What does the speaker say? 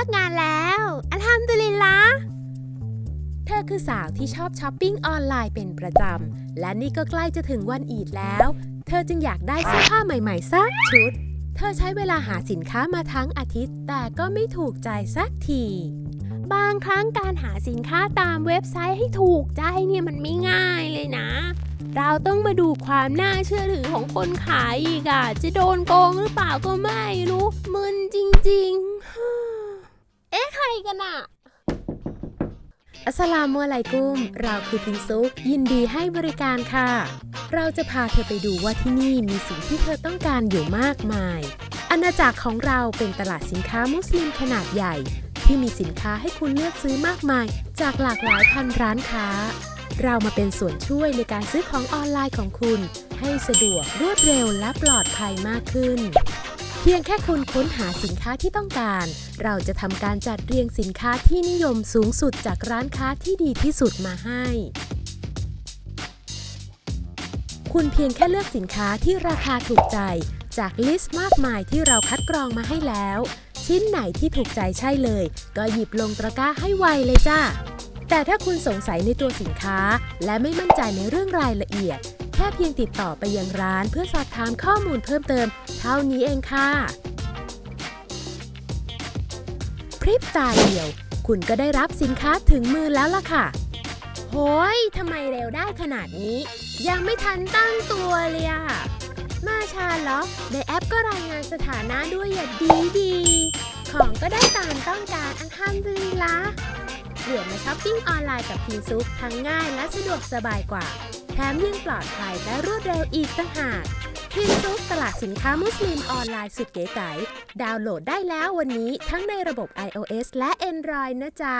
ลิกงานแล้วอัลฮัมดุลิลละเธอคือสาวที่ชอบช้อปปิ้งออนไลน์เป็นประจำ และนี่ก็ใกล้จะถึงวันอีดแล้ว เธอจึงอยากได้เสื้อผ้าใหม่ๆสักชุด เธอใช้เวลาหาสินค้ามาทั้งอาทิตย์ แต่ก็ไม่ถูกใจสักที บางครั้งการหาสินค้าตามเว็บไซต์ให้ถูกใจเนี่ยมันไม่ง่ายเลยนะ เราต้องมาดูความน่าเชื่อถือของคนขายอีกอะจะโดนโกงหรือเปล่าก็ไม่รู้มึนจริง ๆ ใครกันอะอัสลามุอะลัยกุม เราคือพินซุก ยินดีให้บริการค่ะ เราจะพาเธอไปดูว่าที่นี่มีสิ่งที่เธอต้องการอยู่มากมาย อาณาจักรของเราเป็นตลาดสินค้ามุสลิมขนาดใหญ่ ที่มีสินค้าให้คุณเลือกซื้อมากมาย จากหลากหลายพันร้านค้า เรามาเป็นส่วนช่วยในการซื้อของออนไลน์ของคุณ ให้สะดวกรวดเร็วและปลอดภัยมากขึ้น เพียงแค่คุณค้นหาสินค้าที่ต้องการ เราจะทำการจัดเรียงสินค้าที่นิยมสูงสุดจากร้านค้าที่ดีที่สุดมาให้ คุณเพียงแค่เลือกสินค้าที่ราคาถูกใจ จากลิสต์มากมายที่เราคัดกรองมาให้แล้ว ชิ้นไหนที่ถูกใจใช่เลย ก็หยิบลงตะกร้าให้ไวเลยจ้าแต่ถ้าคุณสงสัยในตัวสินค้า และไม่มั่นใจในเรื่องรายละเอียด แค่เพียงติดต่อไปยังร้านเพื่อสอบถามข้อมูลเพิ่มเติม เท่านี้เองค่ะ พริบตาเดียว คุณก็ได้รับสินค้าถึงมือแล้วล่ะค่ะ โหยทำไมเร็วได้ขนาดนี้ ยังไม่ทันตั้งตัวเลยอะมาชาเหรอ ในแอปก็รายงานสถานะด้วยอย่าดีดีๆของก็ได้ตามต้องการอันฮัมดุลิลละเปลี่ยนมาช้อปปิ้งออนไลน์กับพีซุปทั้งง่ายและสะดวกสบายกว่า แถมยังปลอดภัยและรวดเร็วอีกต่างหาก พีซุปตลาดสินค้ามุสลิมออนไลน์สุดเก๋ไก๋ดาวน์โหลดได้แล้ววันนี้ทั้งในระบบ iOS และ Android นะจ๊ะ